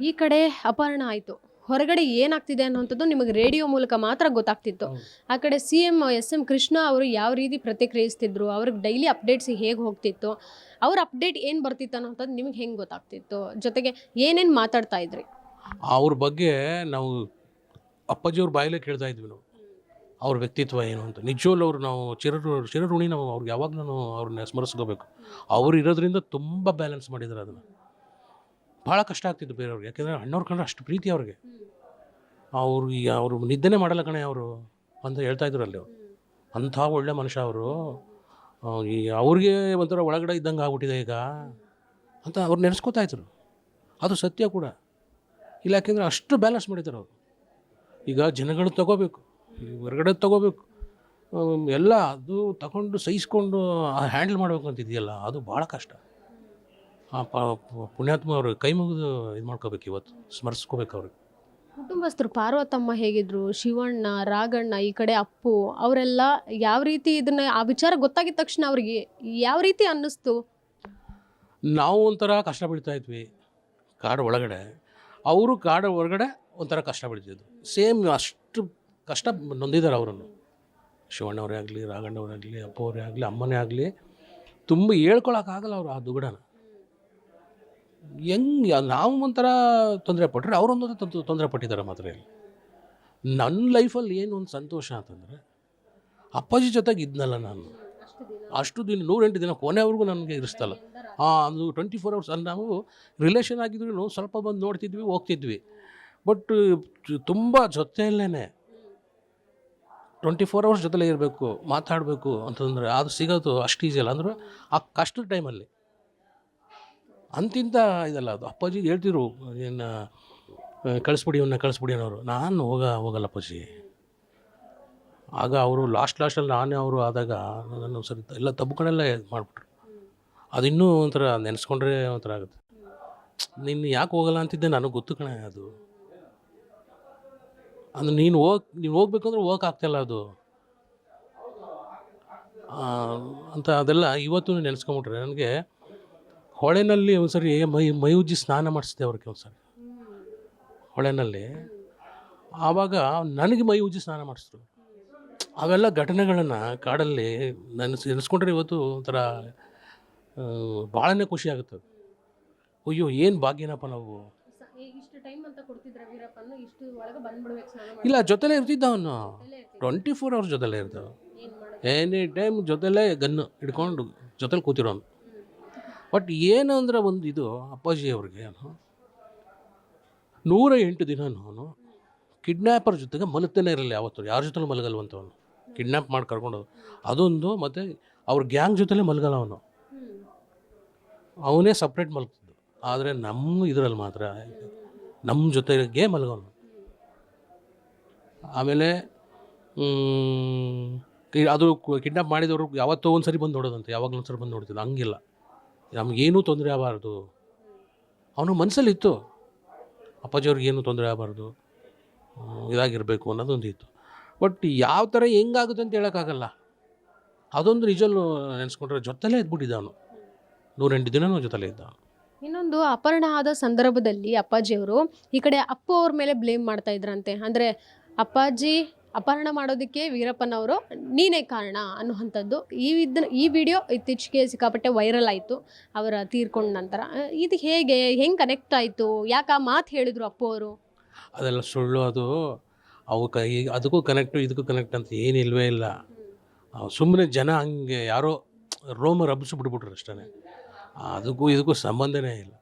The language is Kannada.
ಈ ಕಡೆ ಅಪಹರಣ ಆಯಿತು. ಹೊರಗಡೆ ಏನಾಗ್ತಿದೆ ಅನ್ನುವಂಥದ್ದು ನಿಮಗೆ ರೇಡಿಯೋ ಮೂಲಕ ಮಾತ್ರ ಗೊತ್ತಾಗ್ತಿತ್ತು. ಆ ಕಡೆ C M S M Krishna ಅವರು ಯಾವ ರೀತಿ ಪ್ರತಿಕ್ರಿಯಿಸ್ತಿದ್ರು ಅವ್ರಿಗೆ ಡೈಲಿ ಅಪ್ಡೇಟ್ಸ್ ಹೇಗೆ ಹೋಗ್ತಿತ್ತು ಅವ್ರ ಅಪ್ಡೇಟ್ ಏನು ಬರ್ತಿತ್ತು ಅನ್ನೋಂಥದ್ದು ನಿಮಗೆ ಹೆಂಗೆ ಗೊತ್ತಾಗ್ತಿತ್ತು? ಜೊತೆಗೆ ಏನೇನು ಮಾತಾಡ್ತಾ ಇದ್ರಿ? ಅವ್ರ ಬಗ್ಗೆ ನಾವು ಅಪ್ಪಾಜಿಯವ್ರ ಬಾಯಲ್ಲೇ ಕೇಳ್ತಾ ಇದ್ವಿ ನಾವು. ಅವ್ರ ವ್ಯಕ್ತಿತ್ವ ಏನು ಅಂತ. ನಿಜವಲ್ಲ ಅವ್ರು ನಾವು ಚಿರರು ಚಿರಋಣಿ ನಾವು ಅವ್ರಿಗೆ ಯಾವಾಗ ನಾನು ಅವ್ರನ್ನ ಸ್ಮರಿಸ್ಕೋಬೇಕು. ಅವ್ರು ಇರೋದ್ರಿಂದ ತುಂಬ ಬ್ಯಾಲೆನ್ಸ್ ಮಾಡಿದ್ದಾರೆ ಅದನ್ನು. ಭಾಳ ಕಷ್ಟ ಆಗ್ತಿತ್ತು ಬೇರೆಯವ್ರಿಗೆ. ಯಾಕೆಂದರೆ ಅಣ್ಣವ್ರ ಕಂಡ್ರೆ ಅಷ್ಟು ಪ್ರೀತಿ ಅವ್ರಿಗೆ. ಅವರು ಈಗ ಅವರು ನಿದ್ದೆನೇ ಮಾಡಲ್ಲ ಕಣೆ ಅವರು ಅಂತ ಹೇಳ್ತಾ ಇದ್ರು ಅಲ್ಲಿ ಅವರು. ಅಂಥ ಒಳ್ಳೆ ಮನುಷ್ಯ ಅವರು. ಈ ಅವ್ರಿಗೆ ಒಂಥರ ಒಳಗಡೆ ಇದ್ದಂಗೆ ಆಗ್ಬಿಟ್ಟಿದೆ ಈಗ ಅಂತ ಅವ್ರು ನೆನೆಸ್ಕೋತಾ ಇದ್ರು. ಅದು ಸತ್ಯ ಕೂಡ. ಇಲ್ಲ ಯಾಕೆಂದರೆ ಅಷ್ಟು ಬ್ಯಾಲೆನ್ಸ್ ಮಾಡಿದ್ದಾರೆ ಅವರು. ಈಗ ಜನಗಳು ತಗೋಬೇಕು. ಹೊರಗಡೆ ತಗೋಬೇಕು. ಎಲ್ಲ ಅದು ತಗೊಂಡು ಸಹಿಸ್ಕೊಂಡು ಹ್ಯಾಂಡಲ್ ಮಾಡಬೇಕು ಅಂತಿದೆಯಲ್ಲ ಅದು ಭಾಳ ಕಷ್ಟ. ಆ ಪುಣ್ಯಾತ್ಮ ಅವರು ಕೈ ಮುಗಿದು ಇದು ಮಾಡ್ಕೋಬೇಕು ಇವತ್ತು ಸ್ಮರಿಸ್ಕೋಬೇಕು ಅವ್ರಿಗೆ. ಕುಟುಂಬಸ್ಥರು ಪಾರ್ವತಮ್ಮ ಹೇಗಿದ್ರು ಶಿವಣ್ಣ ರಾಗಣ್ಣ ಈ ಕಡೆ ಅಪ್ಪು ಅವರೆಲ್ಲ ಯಾವ ರೀತಿ ಇದನ್ನ ಆ ವಿಚಾರ ಗೊತ್ತಾಗಿದ ತಕ್ಷಣ ಅವ್ರಿಗೆ ಯಾವ ರೀತಿ ಅನ್ನಿಸ್ತು? ನಾವು ಒಂಥರ ಕಷ್ಟ ಬೀಳ್ತಾ ಇದ್ವಿ ಕಾಡು ಒಳಗಡೆ. ಅವರು ಕಾಡು ಹೊರಗಡೆ ಒಂಥರ ಕಷ್ಟ ಬೀಳ್ತಿದ್ರು ಸೇಮ್ ಅಷ್ಟು ಕಷ್ಟ ನೊಂದಿದ್ದಾರೆ ಅವರನ್ನು. ಶಿವಣ್ಣವರೇ ಆಗಲಿ ರಾಘಣ್ಣವರೇ ಆಗಲಿ ಅಪ್ಪವರೇ ಆಗಲಿ ಅಮ್ಮನೇ ಆಗಲಿ ತುಂಬ ಹೇಳ್ಕೊಳಕ್ಕಾಗಲ್ಲ ಅವರು ಆ ದುಗಡನ. ಹೆಂಗೆ ನಾವು ಒಂಥರ ತೊಂದರೆ ಪಟ್ಟರೆ ಅವರೊಂದು ತೊಂದರೆ ಪಟ್ಟಿದ್ದಾರೆ ಮಾತ್ರ ಇಲ್ಲಿ. ನನ್ನ ಲೈಫಲ್ಲಿ ಏನು ಒಂದು ಸಂತೋಷ ಅಂತಂದರೆ ಅಪ್ಪಾಜಿ ಜೊತೆಗೆ ಇದ್ನಲ್ಲ ನಾನು. ಅಷ್ಟು ದಿನ, ನೂರೆಂಟು ದಿನ ಕೊನೆವರೆಗೂ ನನಗೆ ಇರಿಸ್ತಲ್ಲ. ಹಾಂ ಅದು ಟ್ವೆಂಟಿ ಫೋರ್ ಅವರ್ಸ್ ಅಲ್ಲಿ ನಾವು ರಿಲೇಷನ್ ಆಗಿದ್ರು ಸ್ವಲ್ಪ ಬಂದು ನೋಡ್ತಿದ್ವಿ, ಹೋಗ್ತಿದ್ವಿ. ಬಟ್ ತುಂಬ ಜೊತೆಯಲ್ಲೇ ಟ್ವೆಂಟಿ ಫೋರ್ ಅವರ್ಸ್ ಜೊತೆಲೇ ಇರಬೇಕು, ಮಾತಾಡಬೇಕು ಅಂತಂದರೆ ಅದು ಸಿಗೋದು ಅಷ್ಟು ಈಸಿ ಅಲ್ಲ. ಅಂದ್ರೆ ಆ ಕಷ್ಟದ ಟೈಮಲ್ಲಿ ಅಂತಿಂತ ಇದಲ್ಲ, ಅದು ಅಪ್ಪಾಜಿ ಹೇಳ್ತಿದ್ರು, ಏನು ಕಳಿಸ್ಬಿಡಿ ಅವನ್ನ ಕಳಿಸ್ಬಿಡಿ ಅನ್ನೋರು. ನಾನು ಹೋಗ, ಹೋಗಲ್ಲ ಅಪ್ಪಾಜಿ. ಆಗ ಅವರು ಲಾಸ್ಟ್ ಲಾಸ್ಟಲ್ಲಿ ನಾನೇ ಅವರು ಆದಾಗ ನಾನು ಸರಿ, ಎಲ್ಲ ತಬ್ಕೊಂಡೆಲ್ಲ ಇದು ಅದು ಇನ್ನೂ ಒಂಥರ ನೆನೆಸ್ಕೊಂಡ್ರೆ ಒಂಥರ ಆಗುತ್ತೆ. ನೀನು ಯಾಕೆ ಹೋಗಲ್ಲ ಅಂತಿದ್ದೆ ನನಗೆ ಗೊತ್ತು ಕಣೆ ಅದು. ಅಂದ್ರೆ ನೀನು ಹೋಗ್, ನೀನು ಹೋಗ್ಬೇಕು ಅಂದ್ರೆ ಹೋಗಕ್ಕೆ ಆಗ್ತಾಯಿಲ್ಲ ಅದು ಅಂತ ಅದೆಲ್ಲ ಇವತ್ತು ನೆನೆಸ್ಕೊಂಬಿಟ್ರೆ ನನಗೆ ಹೊಳೆನಲ್ಲಿ ಒಂದ್ಸರಿ ಮೈ ಮೈ ಉಜ್ಜಿ ಸ್ನಾನ ಮಾಡಿಸಿದೆ ಅವ್ರಿಗೆ ಒಂದ್ಸರಿ. ಹೊಳೆನಲ್ಲಿ. ಆವಾಗ ನನಗೆ ಮೈ ಉಜ್ಜಿ ಸ್ನಾನ ಮಾಡಿಸಿದ್ರು. ಅವೆಲ್ಲ ಘಟನೆಗಳನ್ನು ಕಾಡಲ್ಲಿ ನೆನೆಸ್ ನೆನೆಸ್ಕೊಂಡ್ರೆ ಇವತ್ತು ಒಂಥರ ಭಾಳನೇ ಖುಷಿ ಆಗುತ್ತೆ. ಅಯ್ಯೋ ಏನು ಭಾಗ್ಯನಪ್ಪ ನಾವು. ಇಲ್ಲ ಜೊತೆಲೇ ಇರ್ತಿದ್ದ ಅವನು. ಟ್ವೆಂಟಿ ಫೋರ್ ಅವರ್ಸ್ ಜೊತೆಲೇ ಇರ್ತಾವ ಎನಿ ಟೈಮ್ ಜೊತೆಲೇ ಗನ್ನು ಹಿಡ್ಕೊಂಡು ಜೊತೆಲಿ ಕೂತಿರೋನು. ಬಟ್ ಏನು ಅಂದ್ರೆ ಒಂದು ಇದು ಅಪ್ಪಾಜಿ ಅವ್ರಿಗೆ ನೂರ ಎಂಟು ದಿನ ಅವನು ಕಿಡ್ನ್ಯಾಪರ್ ಜೊತೆಗೆ ಮಲಗ್ತಾನೆ ಇರಲಿಲ್ಲ ಯಾವತ್ತು, ಯಾರ ಜೊತೆಲೂ ಮಲಗಲ್ವಂತವನು. ಕಿಡ್ನ್ಯಾಪ್ ಮಾಡಿ ಕರ್ಕೊಂಡು ಅದೊಂದು ಮತ್ತು ಅವ್ರ ಗ್ಯಾಂಗ್ ಜೊತೆಲೇ ಮಲಗಲ್ಲ ಅವನು. ಅವನೇ ಸಪ್ರೇಟ್ ಮಲಗ್ತಿದ್ದು. ಆದರೆ ನಮ್ಮ ಇದರಲ್ಲಿ ಮಾತ್ರ ನಮ್ಮ ಜೊತೆಗೆ ಮಲಗೋನು ಆಮೇಲೆ ಅದು ಕಿಡ್ನಾಪ್ ಮಾಡಿದವರು ಯಾವತ್ತೋ ಒಂದು ಸರಿ ಬಂದು ನೋಡೋದಂತೆ ಯಾವಾಗಲೂ ಒಂದು ಸರಿ ಬಂದು ನೋಡ್ತಿದ್ದ ಹಂಗಿಲ್ಲ. ನಮಗೇನೂ ತೊಂದರೆ ಆಗಬಾರ್ದು. ಅವನು ಮನಸ್ಸಲ್ಲಿತ್ತು ಅಪ್ಪಾಜಿಯವ್ರಿಗೇನು ತೊಂದರೆ ಆಗಬಾರ್ದು. ಇದಾಗಿರಬೇಕು ಅನ್ನೋದೊಂದು ಇತ್ತು. ಬಟ್ ಯಾವ ಥರ ಹೆಂಗಾಗುತ್ತೆ ಅಂತ ಹೇಳೋಕ್ಕಾಗಲ್ಲ. ಅದೊಂದು ನಿಜಲ್ಲೂ ನೆನೆಸ್ಕೊಂಡ್ರೆ ಜೊತೆಲೇ ಇದ್ಬಿಟ್ಟಿದ್ದ ಅವನು. ನೂರೆಂಟು ದಿನನೂ ಜೊತೆಲೇ ಇದ್ದ. ಇನ್ನೊಂದು ಅಪಹರಣ ಆದ ಸಂದರ್ಭದಲ್ಲಿ ಅಪ್ಪಾಜಿಯವರು ಈ ಕಡೆ ಅಪ್ಪು ಅವ್ರ ಮೇಲೆ ಬ್ಲೇಮ್ ಮಾಡ್ತಾ ಇದ್ರಂತೆ. ಅಂದರೆ ಅಪ್ಪಾಜಿ ಅಪಹರಣ ಮಾಡೋದಕ್ಕೆ ವೀರಪ್ಪನವರು ನೀನೇ ಕಾರಣ ಅನ್ನುವಂಥದ್ದು. ಈ ಇದನ್ನ ಈ ವಿಡಿಯೋ ಇತ್ತೀಚೆಗೆ ಸಿಕ್ಕಾಪಟ್ಟೆ ವೈರಲ್ ಆಯಿತು ಅವರ ತೀರ್ಕೊಂಡ ನಂತರ. ಇದು ಹೇಗೆ, ಹೆಂಗೆ ಕನೆಕ್ಟ್ ಆಯಿತು? ಯಾಕೆ ಆ ಮಾತು ಹೇಳಿದರು ಅಪ್ಪು ಅವರು? ಅದೆಲ್ಲ ಸುಳ್ಳು ಅದು. ಅವು ಅದಕ್ಕೂ ಕನೆಕ್ಟು ಇದಕ್ಕೂ ಕನೆಕ್ಟ್ ಅಂತ ಏನಿಲ್ವೇ ಇಲ್ಲ. ಸುಮ್ಮನೆ ಜನ ಹಂಗೆ ಯಾರೋ ರೋಮ ರಬ್ಬಿಸಿ ಬಿಟ್ಬಿಟ್ರು ಅಷ್ಟೇ ಅದಕ್ಕೂ, ಇದಕ್ಕೂ ಸಂಬಂಧನೇ ಇಲ್ಲ.